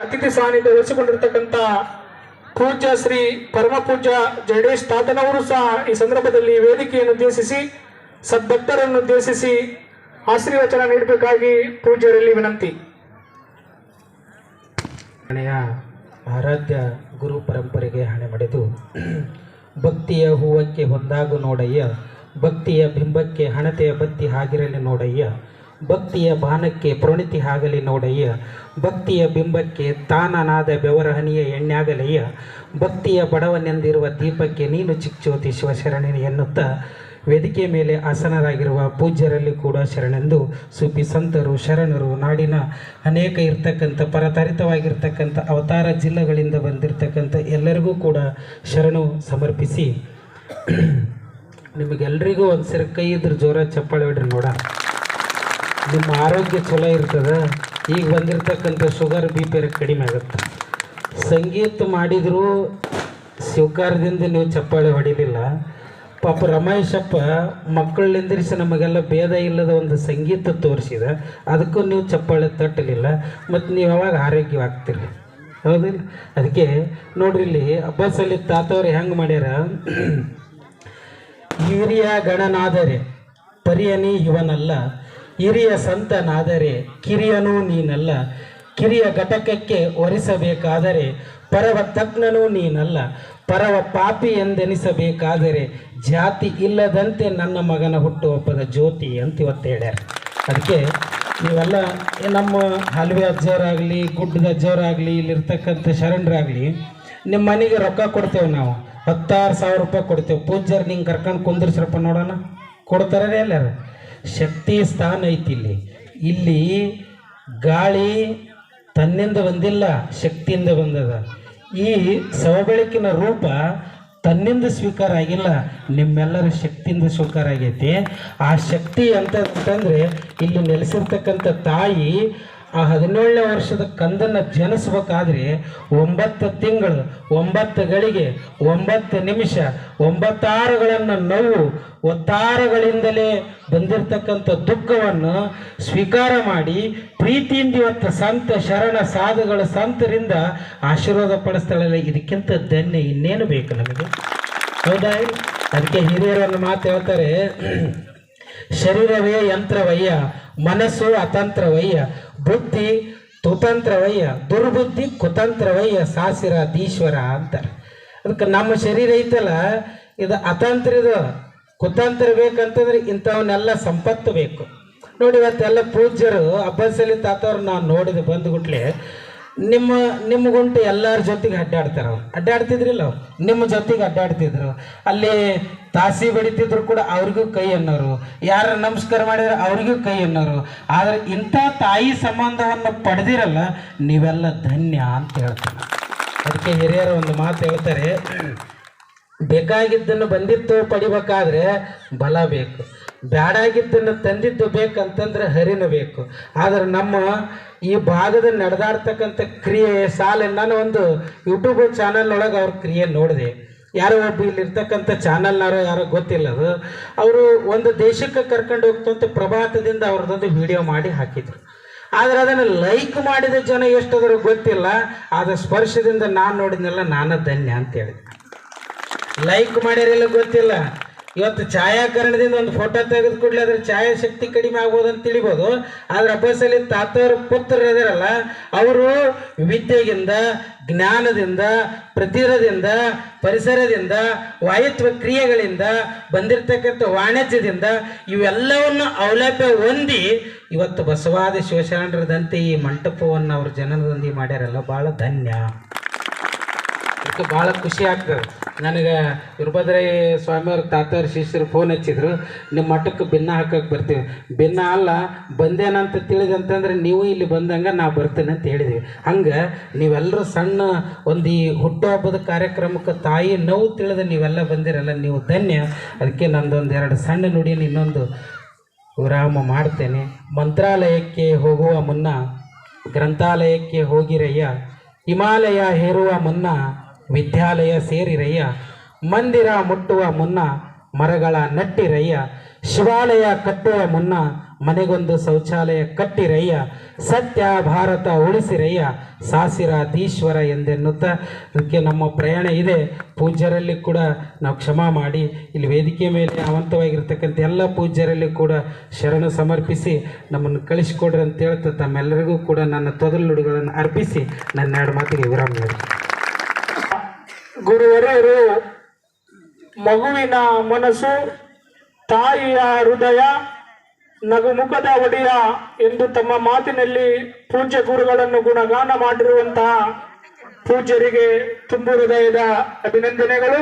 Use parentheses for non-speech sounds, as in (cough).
ಅತಿಥಿ ಸಾನ್ನಿಧ್ಯ ವಹಿಸಿಕೊಂಡಿರ್ತಕ್ಕಂಥ ಪೂಜ್ಯ ಶ್ರೀ ಪರಮ ಪೂಜ್ಯ ಜಡೇಶ್ ತಾತನವರು ಸಹ ಈ ಸಂದರ್ಭದಲ್ಲಿ ವೇದಿಕೆಯನ್ನು ಉದ್ದೇಶಿಸಿ ಸದ್ಭಕ್ತರನ್ನು ಉದ್ದೇಶಿಸಿ ಆಶೀರ್ವಚನ ನೀಡಬೇಕಾಗಿ ಪೂಜ್ಯರಲ್ಲಿ ವಿನಂತಿ. ಹಣೆಯ ಆರಾಧ್ಯ ಗುರು ಪರಂಪರೆಗೆ ಹಣೆ ಮಡೆದು ಭಕ್ತಿಯ ಹೂವಕ್ಕೆ ಹೊಂದಾಗು ನೋಡಯ್ಯ, ಭಕ್ತಿಯ ಬಿಂಬಕ್ಕೆ ಹಣತೆಯ ಬತ್ತಿ ಹಾಗಿರಲಿ ನೋಡಯ್ಯ ಭಕ್ತಿಯ ಬಾನಕ್ಕೆ ಪ್ರಣಿತಿ ಆಗಲಿ ನೋಡಯ್ಯ. ಭಕ್ತಿಯ ಬಿಂಬಕ್ಕೆ ತಾನನಾದ ಬೆವರ ಹನಿಯ ಭಕ್ತಿಯ ಬಡವನೆಂದಿರುವ ದೀಪಕ್ಕೆ ನೀನು ಚಿಕ್ಚೋತಿ ಶಿವಶರಣಿ ಎನ್ನುತ್ತಾ ವೇದಿಕೆ ಮೇಲೆ ಆಸನರಾಗಿರುವ ಪೂಜ್ಯರಲ್ಲಿ ಕೂಡ ಶರಣೆಂದು ಸುಪಿ ಸಂತರು, ಶರಣರು, ನಾಡಿನ ಅನೇಕ ಇರ್ತಕ್ಕಂಥ, ಪರತರಿತವಾಗಿರ್ತಕ್ಕಂಥ, ಅವತಾರ ಜಿಲ್ಲೆಗಳಿಂದ ಬಂದಿರತಕ್ಕಂಥ ಎಲ್ಲರಿಗೂ ಕೂಡ ಶರಣು ಸಮರ್ಪಿಸಿ. ನಿಮಗೆಲ್ರಿಗೂ ಒಂದು ಸರಿ ಕೈ ಇದ್ರ ಜೋರ ಚಪ್ಪಾಳೆ ಬಿಡ್ರಿ ನೋಡ ನಿಮ್ಮ ಆರೋಗ್ಯ ಚಲೋ ಇರ್ತದೆ, ಈಗ ಬಂದಿರತಕ್ಕಂಥ ಶುಗರ್ ಬಿ ಪಿ ಕಡಿಮೆ ಆಗುತ್ತೆ. ಸಂಗೀತ ಮಾಡಿದರೂ ಸ್ವೀಕಾರದಿಂದ ನೀವು ಚಪ್ಪಾಳೆ ಹೊಡಿಲಿಲ್ಲ. ಪಾಪ ರಮೇಶಪ್ಪ ಮಕ್ಕಳಿಂದಿರಿಸಿ ನಮಗೆಲ್ಲ ಭೇದ ಇಲ್ಲದ ಒಂದು ಸಂಗೀತ ತೋರಿಸಿದ. ಅದಕ್ಕೂ ನೀವು ಚಪ್ಪಾಳೆ ತಟ್ಟಲಿಲ್ಲ, ಮತ್ತು ನೀವು ಯಾವಾಗ ಆರೋಗ್ಯವಾಗ್ತೀರಿ? ಹೌದಿಲ್ಲ ಅದಕ್ಕೆ ನೋಡ್ರಿ ಇಲ್ಲಿ ಅಬ್ಬಾಸಲ್ಲಿ ತಾತವ್ರು ಹೆಂಗೆ ಮಾಡ್ಯಾರ? (clears throat) ಹಿರಿಯ ಗಣನಾದರೆ ಪರಿಯನಿ ಇವನಲ್ಲ ಹಿರಿಯ ಸಂತನಾದರೆ ಕಿರಿಯನೂ ನೀನಲ್ಲ. ಕಿರಿಯ ಘಟಕಕ್ಕೆ ಒರೆಸಬೇಕಾದರೆ ಪರವ ತಜ್ಞನೂ ನೀನಲ್ಲ. ಪರವ ಪಾಪಿ ಎಂದೆನಿಸಬೇಕಾದರೆ ಜಾತಿ ಇಲ್ಲದಂತೆ ನನ್ನ ಮಗನ ಹುಟ್ಟುಹಬ್ಬದ ಜ್ಯೋತಿ ಅಂತ ಇವತ್ತು ಹೇಳ್ಯಾರ. ಅದಕ್ಕೆ ನೀವೆಲ್ಲ ನಮ್ಮ ಹಲ್ವೆ ಅಜ್ಜವರಾಗಲಿ ಗುಡ್ಡದ ಅಜ್ಜವರಾಗಲಿ ಇಲ್ಲಿರ್ತಕ್ಕಂಥ ಶರಣರಾಗಲಿ, ನಿಮ್ಮ ಮನೆಗೆ ರೊಕ್ಕ ಕೊಡ್ತೇವೆ ನಾವು. ಹತ್ತಾರು ಸಾವಿರ ರೂಪಾಯಿ ಕೊಡ್ತೇವೆ. ಪೂಜ್ಯರು ನಿಂಗೆ ಕರ್ಕೊಂಡು ಕುಂದಿರ್ಸ್ರಪ್ಪ ನೋಡೋಣ. ಕೊಡ್ತಾರೇ ಎಲ್ಲಾರ? ಶಕ್ತಿ ಸ್ಥಾನ ಐತಿ ಇಲ್ಲಿ ಇಲ್ಲಿ ಗಾಳಿ ತನ್ನಿಂದ ಬಂದಿಲ್ಲ, ಶಕ್ತಿಯಿಂದ ಬಂದದ. ಈ ಸವಬೆಳಕಿನ ರೂಪ ತನ್ನಿಂದ ಸ್ವೀಕಾರ ಆಗಿಲ್ಲ, ನಿಮ್ಮೆಲ್ಲರ ಶಕ್ತಿಯಿಂದ ಸ್ವೀಕಾರ ಆಗೈತಿ. ಆ ಶಕ್ತಿ ಅಂತ ಅಂತಂದ್ರೆ, ಇಲ್ಲಿ ನೆಲೆಸಿರ್ತಕ್ಕಂಥ ತಾಯಿ ಆ ಹದಿನೇಳನೇ ವರ್ಷದ ಕಂದನ್ನು ಜನಿಸ್ಬೇಕಾದ್ರೆ ಒಂಬತ್ತು ತಿಂಗಳು, ಒಂಬತ್ತು ಗಳಿಗೆ, ಒಂಬತ್ತು ನಿಮಿಷ, ಒಂಬತ್ತಾರುಗಳನ್ನು ನೋವು, ಒತ್ತಾರಗಳಿಂದಲೇ ಬಂದಿರತಕ್ಕಂಥ ದುಃಖವನ್ನು ಸ್ವೀಕಾರ ಮಾಡಿ ಪ್ರೀತಿಯಿಂದ ಇವತ್ತು ಸಂತ ಶರಣ ಸಾಧುಗಳ ಸಂತರಿಂದ ಆಶೀರ್ವಾದ ಪಡಿಸ್ತಾಳಲ್ಲ. ಇದಕ್ಕಿಂತ ಧನ್ಯ ಇನ್ನೇನು ಬೇಕು ನಮಗೆ? ಹೌದಾ? ಅದಕ್ಕೆ ಹಿರಿಯರನ್ನು ಮಾತು ಹೇಳ್ತಾರೆ. ಶರೀರವೇ ಯಂತ್ರವಯ್ಯ, ಮನಸ್ಸು ಅತಂತ್ರವಯ್ಯ, ಬುದ್ಧಿ ತುತಂತ್ರವಯ್ಯ ದುರ್ಬುದ್ಧಿ ಕುತಂತ್ರವಯ್ಯ ಸಾಸಿರ ದೀಶ್ವರ ಅಂತಾರೆ. ಅದಕ್ಕೆ ನಮ್ಮ ಶರೀರ ಐತಲ್ಲ, ಇದು ಅತಂತ್ರ ಇದು ಕುತಂತ್ರ ಬೇಕಂತಂದ್ರೆ ಇಂಥವನ್ನೆಲ್ಲ ಸಂಪತ್ತು ಬೇಕು. ನೋಡಿ ಇವತ್ತೆಲ್ಲ ಪೂಜ್ಯರು ಅಬ್ಬಸಲಿ ತಾತವ್ರು ನಾನು ನೋಡಿದೆ ಬಂದ್ಗುಟ್ಲೆ ನಿಮ್ಮ ನಿಮ್ಮ ಗುಂಟು ಎಲ್ಲರ ಜೊತೆಗೆ ಅಡ್ಡಾಡ್ತಾರ ಅವ್ರು. ಅಡ್ಡಾಡ್ತಿದ್ರಿಲ್ಲ ಅವ್ರು. ನಿಮ್ಮ ಜೊತೆಗೆ ಅಡ್ಡಾಡ್ತಿದ್ರು. ಅಲ್ಲಿ ತಾಸಿ ಬಡಿತಿದ್ರು ಕೂಡ ಅವ್ರಿಗೂ ಕೈ ಅನ್ನೋರು. ಯಾರು ನಮಸ್ಕಾರ ಮಾಡಿದ್ರೆ ಅವ್ರಿಗೂ ಕೈ ಅನ್ನೋರು. ಆದ್ರೆ ಇಂಥ ತಾಯಿ ಸಂಬಂಧವನ್ನು ಪಡೆದಿರಲ್ಲ, ನೀವೆಲ್ಲ ಧನ್ಯ ಅಂತ ಹೇಳ್ತಾರೆ. ಅದಕ್ಕೆ ಹಿರಿಯರು ಒಂದು ಮಾತು ಹೇಳ್ತಾರೆ. ಬೇಕಾಗಿದ್ದನ್ನು ಬಂದಿತ್ತು ಪಡಿಬೇಕಾದ್ರೆ ಬಲ ಬೇಕು. ಬ್ಯಾಡಾಗಿದ್ದನ್ನು ತಂದಿದ್ದು ಬೇಕಂತಂದ್ರೆ ಹರಿನ ಬೇಕು. ಆದ್ರೆ ನಮ್ಮ ಈ ಭಾಗದ ನಡೆದಾಡ್ತಕ್ಕಂಥ ಕ್ರಿಯೆ, ಸಾಲ, ನಾನು ಒಂದು ಯೂಟ್ಯೂಬ್ ಚಾನಲ್ ಒಳಗೆ ಅವ್ರ ಕ್ರಿಯೆ ನೋಡಿದೆ. ಯಾರೋ ಒಬ್ಬ ಇಲ್ಲಿರ್ತಕ್ಕಂಥ ಚಾನಲ್ನಾರೋ ಯಾರೋ ಗೊತ್ತಿಲ್ಲ ಅದು. ಅವರು ಒಂದು ದೇಶಕ್ಕೆ ಕರ್ಕೊಂಡು ಹೋಗ್ತಂತ ಪ್ರಭಾತದಿಂದ ಅವ್ರದ್ದೊಂದು ವಿಡಿಯೋ ಮಾಡಿ ಹಾಕಿದ್ರು. ಆದ್ರೆ ಅದನ್ನು ಲೈಕ್ ಮಾಡಿದ ಜನ ಎಷ್ಟಾದರೂ ಗೊತ್ತಿಲ್ಲ ಆದ ಸ್ಪರ್ಶದಿಂದ ನಾನು ನೋಡಿದ್ನೆಲ್ಲ ನಾನು ಧನ್ಯ ಅಂತ ಹೇಳಿದೆ ಲೈಕ್ ಮಾಡ್ಯಾರೆಲ್ಲ ಗೊತ್ತಿಲ್ಲ. ಇವತ್ತು ಛಾಯಾಕರಣದಿಂದ ಒಂದು ಫೋಟೋ ತೆಗೆದು ಕೂಡಲೇ ಅದ್ರ ಛಾಯಾ ಶಕ್ತಿ ಕಡಿಮೆ ಆಗ್ಬೋದು ಅಂತ ತಿಳಿಬೋದು. ಆದ್ರೆ ಬಸ್ಸಲ್ಲಿ ತಾತವ್ರ ಪುತ್ರರು ಇದಾರಲ್ಲ, ಅವರು ವಿದ್ಯೆಗಿಂದ ಜ್ಞಾನದಿಂದ ಪ್ರತಿರದಿಂದ ಪರಿಸರದಿಂದ, ವಾಯುತ್ವ ಕ್ರಿಯೆಗಳಿಂದ ಬಂದಿರತಕ್ಕಂಥ ವಾಣಿಜ್ಯದಿಂದ ಇವೆಲ್ಲವನ್ನು ಅವಲಭ್ಯ ಹೊಂದಿ ಇವತ್ತು ಬಸವಾದಿ ಶಿವಶರಣರದಂತೆ ಈ ಮಂಟಪವನ್ನು ಅವ್ರ ಜನರದೊಂದಿಗೆ ಮಾಡ್ಯಾರಲ್ಲ ಭಾಳ ಧನ್ಯ. ಭಾಳ ಖುಷಿ ಆಗ್ತದೆ. ನನಗೆ ವೀರಭದ್ರಯ್ಯ ಸ್ವಾಮಿಯವ್ರ ತಾತವ್ರ ಶಿಷ್ಯರು ಫೋನ್ ಹಚ್ಚಿದ್ರು. ನಿಮ್ಮ ಮಠಕ್ಕೆ ಭಿನ್ನ ಹಾಕಕ್ಕೆ ಬರ್ತೀವಿ. ಭಿನ್ನ ಅಲ್ಲ, ಬಂದೇನಂತ ತಿಳಿದಂತಂದ್ರೆ ನೀವು ಇಲ್ಲಿ ಬಂದಂಗೆ ನಾವು ಬರ್ತೇನೆ ಅಂತ ಹೇಳಿದ್ವಿ. ಹಂಗೆ ನೀವೆಲ್ಲರೂ ಸಣ್ಣ ಒಂದು ಈ ಹುಟ್ಟುಹಬ್ಬದ ಕಾರ್ಯಕ್ರಮಕ್ಕೆ ತಾಯಿ ನೋವು ತಿಳಿದು ನೀವೆಲ್ಲ ಬಂದಿರಲ್ಲ, ನೀವು ಧನ್ಯ. ಅದಕ್ಕೆ ನಂದೊಂದು ಎರಡು ಸಣ್ಣ ನುಡಿಯನ್ನು ಇನ್ನೊಂದು ವಿರಾಮ ಮಾಡ್ತೇನೆ. ಮಂತ್ರಾಲಯಕ್ಕೆ ಹೋಗುವ ಮುನ್ನ, ಗ್ರಂಥಾಲಯಕ್ಕೆ ಹೋಗಿರಯ್ಯ. ಹಿಮಾಲಯ ಹೇರುವ ಮುನ್ನ ವಿದ್ಯಾಲಯ ಸೇರಿರಯ್ಯ. ಮಂದಿರ ಮುಟ್ಟುವ ಮುನ್ನ ಮರಗಳ ನಟ್ಟಿರಯ್ಯ. ಶಿವಾಲಯ ಕಟ್ಟುವ ಮುನ್ನ ಮನೆಗೊಂದು ಶೌಚಾಲಯ ಕಟ್ಟಿರಯ್ಯ. ಸತ್ಯ ಭಾರತ ಉಳಿಸಿರಯ್ಯ. ಸಾಸಿರಾಧೀಶ್ವರ ಎಂದೆನ್ನುತ್ತಾ ಅದಕ್ಕೆ ನಮ್ಮ ಪ್ರಯಾಣ ಇದೆ. ಪೂಜ್ಯರಲ್ಲಿ ಕೂಡ ನಾವು ಕ್ಷಮ ಮಾಡಿ. ಇಲ್ಲಿ ವೇದಿಕೆ ಮೇಲೆ ಅವಂತವಾಗಿರ್ತಕ್ಕಂಥ ಎಲ್ಲ ಪೂಜ್ಯರಲ್ಲಿ ಕೂಡ ಶರಣು ಸಮರ್ಪಿಸಿ ನಮ್ಮನ್ನು ಕಳಿಸ್ಕೊಡ್ರಿ ಅಂತ ಹೇಳ್ತಾ ತಮ್ಮೆಲ್ಲರಿಗೂ ಕೂಡ ನನ್ನ ತೊದಲು ನುಡಿಗಳನ್ನು ಅರ್ಪಿಸಿ ನನ್ನ ಎರಡು ಮಾತಿಗೆ ವಿರಾಮ ನೀಡಿ ಗುರುವರೆಯರು ಮಗುವಿನ ಮನಸ್ಸು ತಾಯಿಯ ಹೃದಯ, ನಗುಮುಖದ ಒಡೆಯ ಎಂದು ತಮ್ಮ ಮಾತಿನಲ್ಲಿ ಪೂಜ್ಯ ಗುರುಗಳನ್ನು ಗುಣಗಾನ ಮಾಡಿರುವಂತಹ ಪೂಜ್ಯರಿಗೆ ತುಂಬು ಹೃದಯದ ಅಭಿನಂದನೆಗಳು.